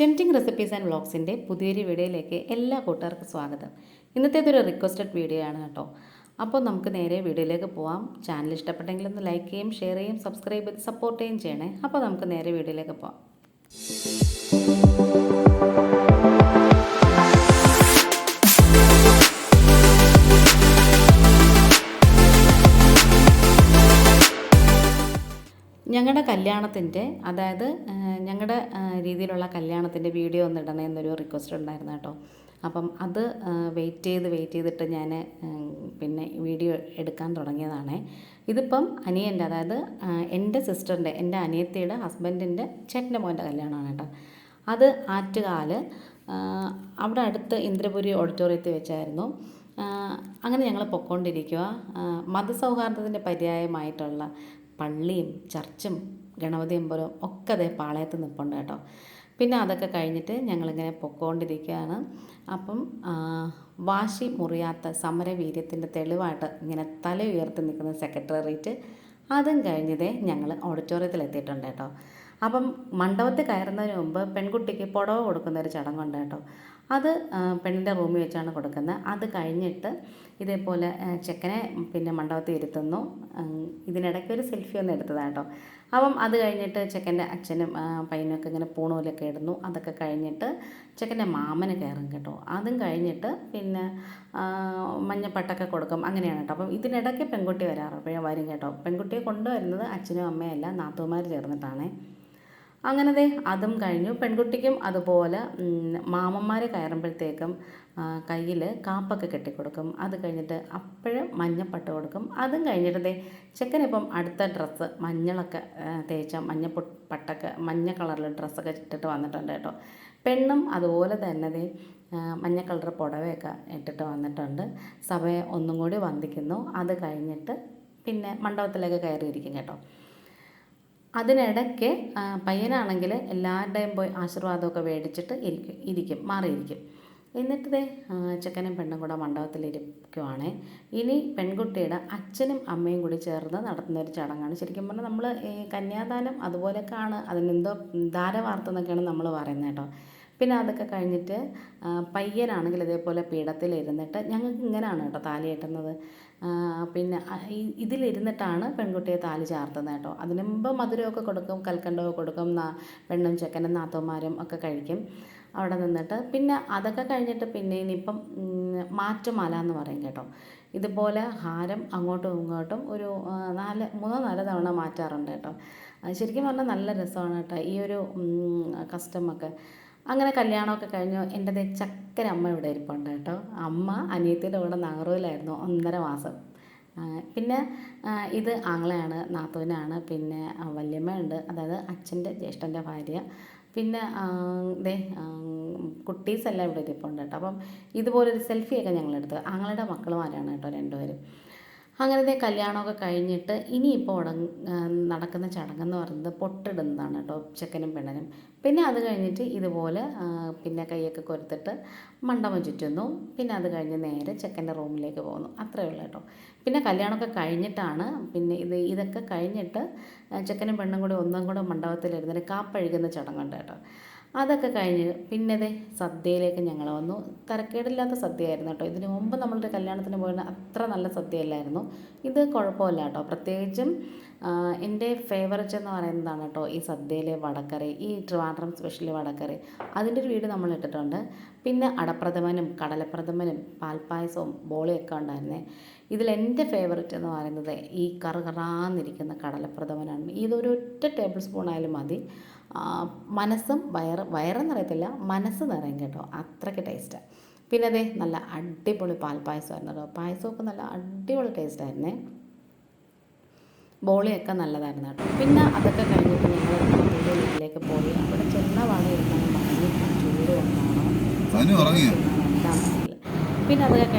Tempting recipes and വ്ളോഗ്സിന്റെ പുതിയൊരു വീഡിയോയിലേക്ക് എല്ലാ കൂട്ടുകാർക്കും സ്വാഗതം. ഇന്നത്തേതൊരു റിക്വസ്റ്റഡ് വീഡിയോ ആണ് കേട്ടോ. അപ്പോൾ നമുക്ക് നേരെ വീഡിയോയിലേക്ക് പോവാം. ചാനൽ ഇഷ്ടപ്പെട്ടെങ്കിൽ ഒന്ന് ലൈക്ക് ചെയ്യും ഷെയർ ചെയ്യും സബ്സ്ക്രൈബ് ചെയ്ത് സപ്പോർട്ട് ചെയ്യുകയും ചെയ്യണേ. അപ്പോൾ നമുക്ക് നേരെ വീഡിയോയിലേക്ക് പോവാം. കല്യാണത്തിന്റെ അതായത് ഞങ്ങളുടെ രീതിയിലുള്ള കല്യാണത്തിന്റെ വീഡിയോ ഒന്ന് ഇടണേ എന്നൊരു റിക്വസ്റ്റ് ഉണ്ടായിരുന്നു കേട്ടോ. അപ്പം അത് വെയിറ്റ് ചെയ്ത് വെയിറ്റ് ചെയ്തിട്ട് ഞാൻ പിന്നെ വീഡിയോ എടുക്കാൻ തുടങ്ങിയതാണേ. ഇതിപ്പം അനിയന്റെ അതായത് എന്റെ സിസ്റ്ററിന്റെ എന്റെ അനിയത്തിയുടെ ഹസ്ബൻഡിന്റെ ചേട്ടന്റെ മോന്റെ കല്യാണമാണ് കേട്ടോ. അത് ആറ്റുകാൽ ആ, അവിടെ അടുത്ത് ഇന്ദ്രപുരി ഓഡിറ്റോറിയത്തിൽ വെച്ചായിരുന്നു. അങ്ങനെ ഞങ്ങൾ പൊക്കോണ്ടിരിക്കുക മതസൗഹാർദ്ദത്തിന്റെ പര്യായമായിട്ടുള്ള പള്ളിയും ചർച്ചും ഗണപതി അമ്പലവും ഒക്കെ അതേ പാളയത്ത് നിൽപ്പുണ്ട് കേട്ടോ. പിന്നെ അതൊക്കെ കഴിഞ്ഞിട്ട് ഞങ്ങളിങ്ങനെ പൊക്കോണ്ടിരിക്കുകയാണ്. അപ്പം വാശി മുറിയാത്ത സമരവീര്യത്തിന്റെ തെളിവായിട്ട് ഇങ്ങനെ തല ഉയർത്തി നിൽക്കുന്ന സെക്രട്ടേറിയറ്റ് അതും കഴിഞ്ഞതേ ഞങ്ങൾ ഓഡിറ്റോറിയത്തിൽ എത്തിയിട്ടുണ്ട് കേട്ടോ. അപ്പം മണ്ഡപത്തിൽ കയറുന്നതിന് മുമ്പ് പെൺകുട്ടിക്ക് പുടവ കൊടുക്കുന്ന ഒരു ചടങ്ങുണ്ട് കേട്ടോ. അത് പെണ്ണിന്റെ റൂമിൽ വെച്ചാണ് കൊടുക്കുന്നത്. അത് കഴിഞ്ഞിട്ട് ഇതേപോലെ ചെക്കനെ പിന്നെ മണ്ഡപത്തിൽ ഇരുത്തുന്നു. ഇതിനിടയ്ക്ക് ഒരു സെൽഫി ഒന്ന് എടുത്തതാണ് കേട്ടോ. അപ്പം അത് കഴിഞ്ഞിട്ട് ചെക്കന്റെ അച്ഛനും പയ്യനൊക്കെ ഇങ്ങനെ പൂണൂലൊക്കെ ഇടുന്നു. അതൊക്കെ കഴിഞ്ഞിട്ട് ചെക്കന്റെ മാമന് കയറും കേട്ടോ. അതും കഴിഞ്ഞിട്ട് പിന്നെ മഞ്ഞപ്പട്ടൊക്കെ കൊടുക്കും. അങ്ങനെയാണ് കേട്ടോ. അപ്പം ഇതിനിടയ്ക്ക് പെൺകുട്ടി വരാറ്. വരും കേട്ടോ. പെൺകുട്ടിയെ കൊണ്ടുവരുന്നത് അച്ഛനും അമ്മയല്ല നാത്തൂമാർ ചേർന്നിട്ടാണേ. അങ്ങനെ ദേ അതും കഴിഞ്ഞു. പെൺകുട്ടിക്കും അതുപോലെ മാമന്മാർ കയറുമ്പോഴത്തേക്കും കയ്യിൽ കാപ്പൊക്കെ കെട്ടിക്കൊടുക്കും. അത് കഴിഞ്ഞിട്ട് അപ്പോഴും മഞ്ഞപ്പട്ട് കൊടുക്കും. അതും കഴിഞ്ഞിട്ട് ചെക്കനിപ്പം അടുത്ത ഡ്രസ്സ് മഞ്ഞളൊക്കെ തേച്ച മഞ്ഞ പട്ടൊക്കെ മഞ്ഞ കളറിൽ ഡ്രസ്സൊക്കെ ഇട്ടിട്ട് വന്നിട്ടുണ്ട് കേട്ടോ. പെണ്ണും അതുപോലെ തന്നെ മഞ്ഞ കളർ പുടവയൊക്കെ ഇട്ടിട്ട് വന്നിട്ടുണ്ട്. സഭയെ ഒന്നും കൂടി വന്ദിക്കുന്നു. അത് കഴിഞ്ഞിട്ട് പിന്നെ മണ്ഡപത്തിലേക്ക് കയറിയിരിക്കും കേട്ടോ. അതിനിടയ്ക്ക് പയ്യനാണെങ്കിൽ എല്ലാവരുടെയും പോയി ആശീർവാദമൊക്കെ മേടിച്ചിട്ട് ഇരിക്കും ഇരിക്കും മാറിയിരിക്കും. എന്നിട്ട് ദേ ചെക്കനും പെണ്ണും കൂടെ മണ്ഡപത്തിൽ ഇരിക്കുവാണേ ഇനി പെൺകുട്ടിയുടെ അച്ഛനും അമ്മയും കൂടി ചേർന്ന് നടത്തുന്ന ഒരു ചടങ്ങാണ്. ശരിക്കും പറഞ്ഞാൽ നമ്മൾ ഈ കന്യാദാനം അതുപോലെയൊക്കെയാണ് അതിനെന്തോ ധാര വാർത്തെന്നൊക്കെയാണ് നമ്മൾ പറയുന്നത് കേട്ടോ. പിന്നെ അതൊക്കെ കഴിഞ്ഞിട്ട് പയ്യനാണെങ്കിൽ ഇതേപോലെ പീഠത്തിലിരുന്നിട്ട് ഞങ്ങൾക്ക് ഇങ്ങനെയാണ് കേട്ടോ താലി കെട്ടുന്നത്. പിന്നെ ഇതിലിരുന്നിട്ടാണ് പെൺകുട്ടിയെ താലി ചാർത്തുന്നത് കേട്ടോ. അതിന് മുമ്പ് മധുരമൊക്കെ കൊടുക്കും കൽക്കണ്ടമൊക്കെ കൊടുക്കും പെണ്ണും ചെക്കനും നാത്തോന്മാരും ഒക്കെ കഴിക്കും അവിടെ നിന്നിട്ട്. പിന്നെ അതൊക്കെ കഴിഞ്ഞിട്ട് പിന്നെ ഇനിയിപ്പം മാറ്റുമാല എന്ന് പറയും കേട്ടോ. ഇതുപോലെ ഹാരം അങ്ങോട്ടും ഇങ്ങോട്ടും ഒരു നാല് മൂന്നോ നാല് തവണ മാറ്റാറുണ്ട് കേട്ടോ. ശരിക്കും പറഞ്ഞാൽ നല്ല രസമാണ് കേട്ടോ. ഈ ഒരു കസ്റ്റമൊക്കെ അങ്ങനെ കല്യാണമൊക്കെ കഴിഞ്ഞു. എന്റെ ദേ ചക്കര അമ്മ ഇവിടെ ഇരിപ്പുണ്ട് കേട്ടോ. അമ്മ അനിയത്തിയുടെ കൂടെ നാറൂലായിരുന്നു ഒന്നര മാസം. പിന്നെ ഇത് ആങ്ങളയാണ് നാത്തൂനാണ് പിന്നെ വല്യമ്മയുണ്ട് അതായത് അച്ഛന്റെ ജ്യേഷ്ഠന്റെ ഭാര്യ. പിന്നെ ദേ കുട്ടീസ് എല്ലാം ഇവിടെ ഇരിപ്പുണ്ട് കേട്ടോ. അപ്പം ഇതുപോലൊരു സെൽഫിയൊക്കെ ഞങ്ങളെടുത്ത്. ആങ്ങളുടെ മക്കളുമാരാണ് കേട്ടോ രണ്ടുപേരും. അങ്ങനെ ദേ കല്യാണമൊക്കെ കഴിഞ്ഞിട്ട് ഇനിയിപ്പോൾ നടക്കുന്ന ചടങ്ങെന്ന് പറയുന്നത് പൊട്ടിടുന്നതാണ് കേട്ടോ ചെക്കനും പെണ്ണനും. പിന്നെ അത് കഴിഞ്ഞിട്ട് ഇതുപോലെ പിന്നെ കൈയൊക്കെ കൊരുത്തിട്ട് മണ്ഡപം ചുറ്റുന്നു. പിന്നെ അത് കഴിഞ്ഞ് നേരെ ചെക്കന്റെ റൂമിലേക്ക് പോകുന്നു. അത്രയേ ഉള്ളൂ കേട്ടോ. പിന്നെ കല്യാണമൊക്കെ കഴിഞ്ഞിട്ടാണ് പിന്നെ ഇത് ഇതൊക്കെ കഴിഞ്ഞിട്ട് ചെക്കനും പെണ്ണും കൂടി ഒന്നും കൂടെ മണ്ഡപത്തിലിരുന്നിട്ട് കാപ്പഴുകുന്ന ചടങ്ങുണ്ട് കേട്ടോ. അതൊക്കെ കഴിഞ്ഞ് പിന്നെ ദേ സദ്യയിലേക്ക് ഞങ്ങൾ വന്നു. തരക്കേടില്ലാത്ത സദ്യയായിരുന്നു കേട്ടോ. ഇതിനു മുമ്പ് നമ്മളുടെ കല്യാണത്തിന് പോയിരുന്ന അത്ര നല്ല സദ്യയല്ലായിരുന്നു. ഇത് കുഴപ്പമില്ല കേട്ടോ. പ്രത്യേകിച്ചും എന്റെ ഫേവറേറ്റ് എന്ന് പറയുന്നതാണ് കേട്ടോ ഈ സദ്യയിലെ വടക്കറി ഈ ട്രിവാൻഡ്രം സ്പെഷ്യൽ വടക്കറി. അതിന്റെ ഒരു വീട് നമ്മൾ ഇട്ടിട്ടുണ്ട്. പിന്നെ അടപ്രഥമനും കടലപ്രഥമനും പാൽപ്പായസവും ബോളിയൊക്കെ ഉണ്ടായിരുന്നേ. ഇതിൽ എന്റെ ഫേവററ്റ് എന്ന് പറയുന്നത് ഈ കറുകറാന്നിരിക്കുന്ന കടലപ്രഥമനാണ്. ഇതൊരു ഒറ്റ ടേബിൾ സ്പൂൺ ആയാലും മതി. മനസ്സും വയറ് വയറെന്ന് അറിയത്തില്ല മനസ്സ് നിറയും കേട്ടോ. അത്രയ്ക്ക് ടേസ്റ്റാണ് പിന്നെ അതെ നല്ല അടിപൊളി പാൽപ്പായസമായിരുന്നു കേട്ടോ. പായസമൊക്കെ നല്ല അടിപൊളി ടേസ്റ്റായിരുന്നേ ബോളിയൊക്കെ നല്ലതായിരുന്നു കേട്ടോ. പിന്നെ അതൊക്കെ കഴിഞ്ഞിട്ട് ഞങ്ങൾ നാട്ടിന്റെ വീട്ടിലേക്ക് പോയി. അവിടെ ചെന്ന പാടെ ഇരുന്നാണ് ഭയങ്കര ചൂട് കൊണ്ടാണോ പിന്നെ അതൊക്കെ